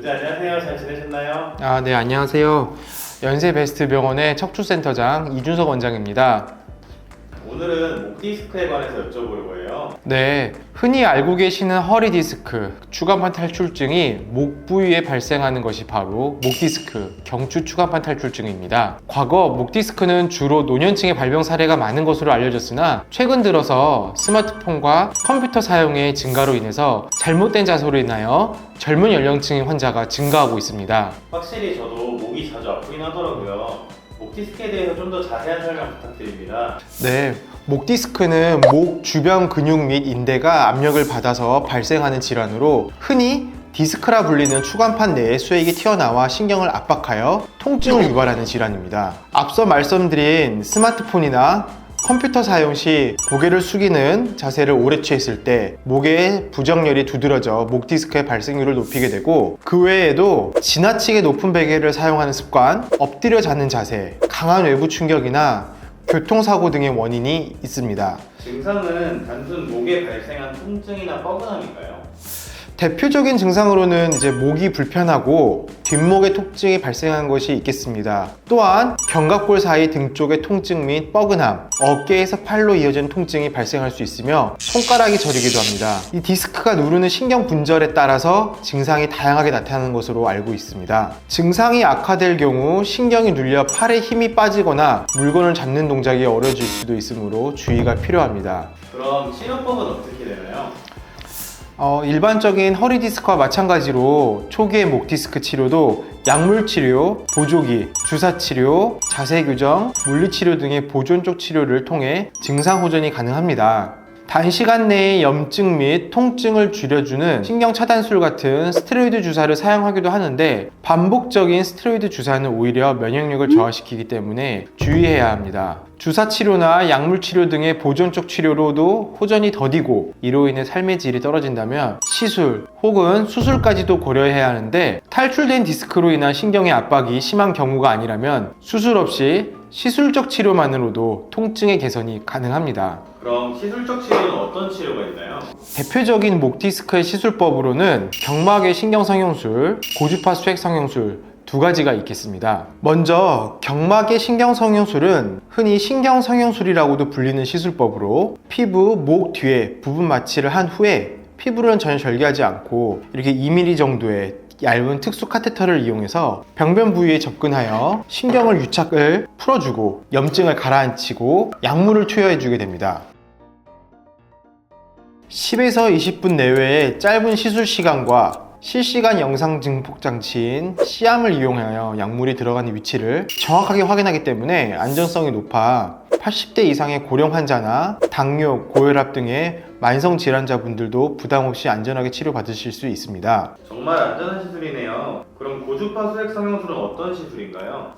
네, 안녕하세요. 잘 지내셨나요? 아, 네, 안녕하세요. 연세 베스트 병원의 척추센터장 이준석 원장입니다. 오늘은 목 디스크에 관해서 여쭤볼 거예요. 네, 흔히 알고 계시는 허리 디스크, 추간판 탈출증이 목 부위에 발생하는 것이 바로 목 디스크, 경추 추간판 탈출증입니다. 과거 목 디스크는 주로 노년층의 발병 사례가 많은 것으로 알려졌으나 최근 들어서 스마트폰과 컴퓨터 사용의 증가로 인해서 잘못된 자세로 인하여 젊은 연령층의 환자가 증가하고 있습니다. 확실히 저도 목이 자주 아프긴 하더라고요. 목 디스크에 대해서 좀 더 자세한 설명 부탁드립니다. 네, 목 디스크는 목 주변 근육 및 인대가 압력을 받아서 발생하는 질환으로 흔히 디스크라 불리는 추간판 내에 수액이 튀어나와 신경을 압박하여 통증을 유발하는 질환입니다. 앞서 말씀드린 스마트폰이나 컴퓨터 사용 시 고개를 숙이는 자세를 오래 취했을 때 목에 부정열이 두드러져 목 디스크의 발생률을 높이게 되고 그 외에도 지나치게 높은 베개를 사용하는 습관, 엎드려 자는 자세, 강한 외부 충격이나 교통사고 등의 원인이 있습니다. 증상은 단순 목에 발생한 통증이나 뻐근함인가요? 대표적인 증상으로는 이제 목이 불편하고 뒷목에 통증이 발생한 것이 있겠습니다. 또한 견갑골 사이 등 쪽의 통증 및 뻐근함, 어깨에서 팔로 이어지는 통증이 발생할 수 있으며 손가락이 저리기도 합니다. 이 디스크가 누르는 신경 분절에 따라서 증상이 다양하게 나타나는 것으로 알고 있습니다. 증상이 악화될 경우 신경이 눌려 팔에 힘이 빠지거나 물건을 잡는 동작이 어려질 수도 있으므로 주의가 필요합니다. 그럼 치료법은 어떻게 되나요? 어, 일반적인 허리 디스크와 마찬가지로 초기의 목 디스크 치료도 약물 치료, 보조기, 주사 치료, 자세 교정, 물리 치료 등의 보존적 치료를 통해 증상 호전이 가능합니다. 단시간 내에 염증 및 통증을 줄여주는 신경 차단술 같은 스테로이드 주사를 사용하기도 하는데 반복적인 스테로이드 주사는 오히려 면역력을 저하시키기 때문에 주의해야 합니다. 주사 치료나 약물 치료 등의 보존적 치료로도 호전이 더디고 이로 인해 삶의 질이 떨어진다면 시술 혹은 수술까지도 고려해야 하는데 탈출된 디스크로 인한 신경의 압박이 심한 경우가 아니라면 수술 없이 시술적 치료만으로도 통증의 개선이 가능합니다. 그럼 시술적 치료는 어떤 치료가 있나요? 대표적인 목 디스크의 시술법으로는 경막의 신경 성형술, 고주파 수액 성형술 두 가지가 있겠습니다. 먼저 경막의 신경 성형술은 흔히 신경 성형술이라고도 불리는 시술법으로 피부 목 뒤에 부분 마취를 한 후에 피부는 전혀 절개하지 않고 이렇게 2mm 정도의 얇은 특수 카테터를 이용해서 병변 부위에 접근하여 신경을 유착을 풀어주고 염증을 가라앉히고 약물을 투여해주게 됩니다. 10에서 20분 내외의 짧은 시술 시간과 실시간 영상 증폭 장치인 시암을 이용하여 약물이 들어가는 위치를 정확하게 확인하기 때문에 안전성이 높아 80대 이상의 고령 환자나 당뇨, 고혈압 등의 만성 질환자분들도 부담 없이 안전하게 치료받으실 수 있습니다. 정말 안전한 시술이네요. 그럼 고주파 수액 성형술은 어떤 시술인가요?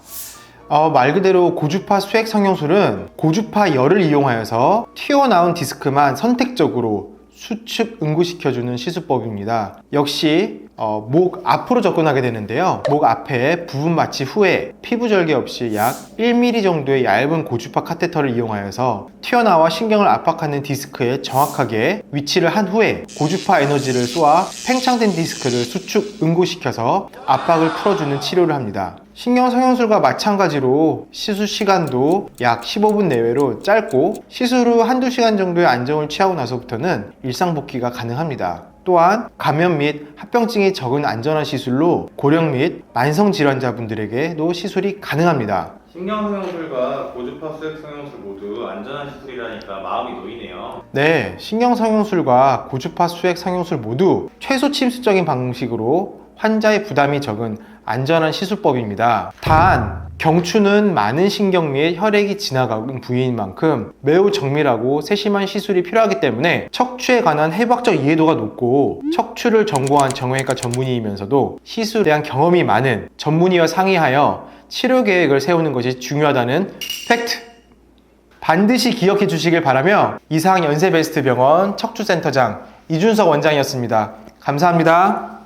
어, 말 그대로 고주파 수액 성형술은 고주파 열을 이용하여서 튀어나온 디스크만 선택적으로 수축 응고시켜주는 시술법입니다. 역시 어, 목 앞으로 접근하게 되는데요. 목 앞에 부분 마취 후에 피부 절개 없이 약 1mm 정도의 얇은 고주파 카테터를 이용하여서 튀어나와 신경을 압박하는 디스크에 정확하게 위치를 한 후에 고주파 에너지를 쏘아 팽창된 디스크를 수축 응고시켜서 압박을 풀어주는 치료를 합니다. 신경 성형술과 마찬가지로 시술 시간도 약 15분 내외로 짧고 시술 후 한두 시간 정도의 안정을 취하고 나서부터는 일상 복귀가 가능합니다. 또한 감염 및 합병증이 적은 안전한 시술로 고령 및 만성 질환자분들에게도 시술이 가능합니다. 신경 성형술과 고주파 수액 성형술 모두 안전한 시술이라니까 마음이 놓이네요. 네, 신경 성형술과 고주파 수액 성형술 모두 최소 침수적인 방식으로 환자의 부담이 적은 안전한 시술법입니다. 단, 경추는 많은 신경 및 혈액이 지나가는 부위인 만큼 매우 정밀하고 세심한 시술이 필요하기 때문에 척추에 관한 해부학적 이해도가 높고 척추를 전공한 정형외과 전문의이면서도 시술에 대한 경험이 많은 전문의와 상의하여 치료 계획을 세우는 것이 중요하다는 팩트! 반드시 기억해 주시길 바라며 이상 연세베스트 병원 척추센터장 이준석 원장이었습니다. 감사합니다.